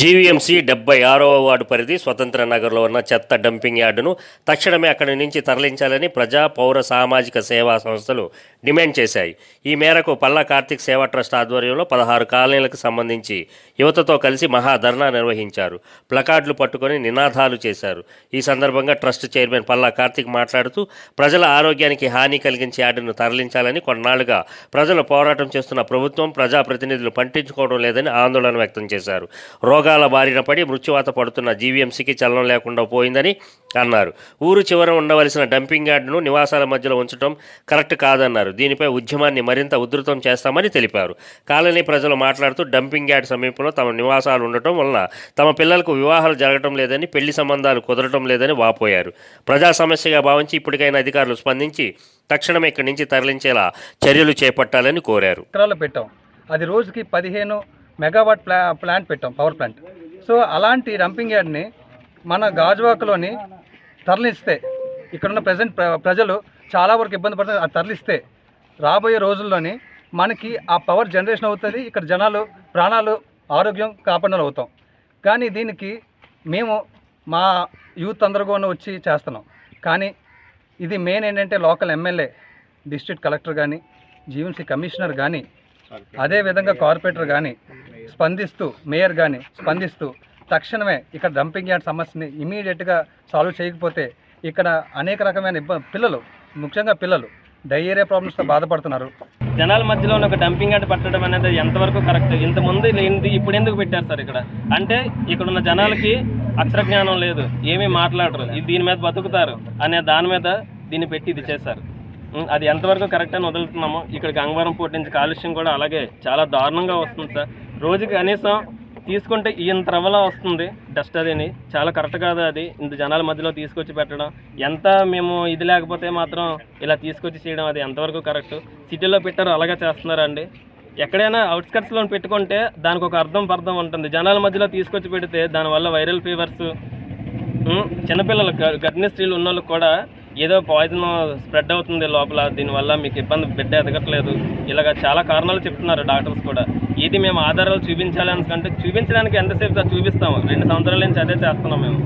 GVMC డెబ్బై ఆరవ ward పరిధి స్వతంత్ర నగర్లో ఉన్న చెత్త డంపింగ్ యార్డును తక్షణమే అక్కడి నుంచి తరలించాలని ప్రజా పౌర సామాజిక సేవా సంస్థలు డిమాండ్ చేశాయి. ఈ మేరకు పల్లా కార్తీక్ సేవా ట్రస్ట్ ఆధ్వర్యంలో పదహారు కాలనీలకు సంబంధించి యువతతో కలిసి మహాధర్నా నిర్వహించారు. ప్లకార్డులు పట్టుకొని నినాదాలు చేశారు. ఈ సందర్భంగా ట్రస్ట్ చైర్మన్ పల్లా కార్తీక్ మాట్లాడుతూ ప్రజల ఆరోగ్యానికి హాని కలిగించే యార్డును తరలించాలని కొన్నాళ్ళుగా ప్రజలు పోరాటం చేస్తున్న ప్రభుత్వం ప్రజాప్రతినిధులు పట్టించుకోవడం లేదని ఆందోళన వ్యక్తం చేశారు. రోగ రోగాల బారిన పడి మృత్యువాత పడుతున్న జీవీఎంసీకి చలనం లేకుండా పోయిందని అన్నారు. ఊరు చివర ఉండవలసిన డంపింగ్ యార్డును నివాసాల మధ్యలో ఉంచడం కరెక్ట్ కాదన్నారు. దీనిపై ఉద్యమాన్ని మరింత ఉధృతం చేస్తామని తెలిపారు. కాలనీ ప్రజలు మాట్లాడుతూ డంపింగ్ యార్డ్ సమీపంలో తమ నివాసాలు ఉండటం వలన తమ పిల్లలకు వివాహాలు జరగటం లేదని పెళ్ళి సంబంధాలు కుదరటం లేదని వాపోయారు. ప్రజా సమస్యగా భావించి ఇప్పటికైనా అధికారులు స్పందించి తక్షణమే ఇక్కడి నుంచి తరలించేలా చర్యలు చేపట్టాలని కోరారు. పెట్టాం. అది రోజుకి పదిహేను మెగావాట్ ప్లా ప్లాంట్ పెట్టాం పవర్ ప్లాంట్. సో అలాంటి డంపింగ్ యార్డ్ని మన గాజువాకలోని తరలిస్తే ఇక్కడున్న ప్రజెంట్ ప్రజలు చాలా వరకు ఇబ్బంది పడుతున్నారు. అది తరలిస్తే రాబోయే రోజుల్లోని మనకి ఆ పవర్ జనరేషన్ అవుతుంది. ఇక్కడ జనాలు ప్రాణాలు ఆరోగ్యం కాపాడలు అవుతాం. కానీ దీనికి మేము మా యూత్ అందరూ వచ్చి చేస్తున్నాం. కానీ ఇది మెయిన్ ఏంటంటే లోకల్ ఎమ్మెల్యే డిస్ట్రిక్ట్ కలెక్టర్ కానీ జీవీఎంసీ కమిషనర్ కానీ అదేవిధంగా కార్పొరేటర్ కానీ స్పందిస్తూ మేయర్ కానీ స్పందిస్తూ తక్షణమే ఇక్కడ డంపింగ్ యార్డ్ సమస్యని ఇమీడియట్గా సాల్వ్ చేయకపోతే ఇక్కడ అనేక రకమైన పిల్లలు ముఖ్యంగా పిల్లలు డయేరియా ప్రాబ్లమ్స్తో బాధపడుతున్నారు. జనాల మధ్యలో ఉన్న ఒక డంపింగ్ యార్డ్ పట్టడం అనేది ఎంతవరకు కరెక్ట్? ఇంత ముందు లేనిది ఇప్పుడు ఎందుకు పెట్టారు సార్ ఇక్కడ? అంటే ఇక్కడ ఉన్న జనాలకి అక్షర జ్ఞానం లేదు ఏమీ మాట్లాడరు ఇది దీని మీద బతుకుతారు అనే దాని మీద దీన్ని పెట్టి ఇది చేశారు. అది ఎంతవరకు కరెక్ట్ అని వదులుతున్నామో ఇక్కడ గంగవరం పోటీ నుంచి కాలుష్యం కూడా అలాగే చాలా దారుణంగా వస్తుంది సార్. రోజుకి కనీసం తీసుకుంటే ఇంత రవ్వలా వస్తుంది. డస్ట్ అదేని. చాలా కరెక్ట్ కాదు అది. ఇంత జనాల మధ్యలో తీసుకొచ్చి పెట్టడం. ఎంత మేము ఇది లేకపోతే మాత్రం ఇలా తీసుకొచ్చి చేయడం అది ఎంతవరకు కరెక్ట్ సిటీలో పెట్టారు అలాగే చేస్తున్నారండి. ఎక్కడైనా అవుట్స్కట్స్లో పెట్టుకుంటే దానికి ఒక అర్థం పర్థం ఉంటుంది. జనాల మధ్యలో తీసుకొచ్చి పెడితే దానివల్ల వైరల్ ఫీవర్స్ చిన్నపిల్లలు గర్భిణీ స్త్రీలు ఉన్న కూడా ఏదో పాయిజన్ స్ప్రెడ్ అవుతుంది లోపల దీనివల్ల మీకు ఇబ్బంది బిడ్డ ఎదగట్లేదు. ఇలాగ చాలా కారణాలు చెప్తున్నారు డాక్టర్స్ కూడా. ఇది మేము ఆధారాలు చూపించాలి అనుకుంటే చూపించడానికి ఎంతసేపు చూపిస్తాము. రెండు సంవత్సరాల నుంచి అదే చేస్తున్నాం మేము.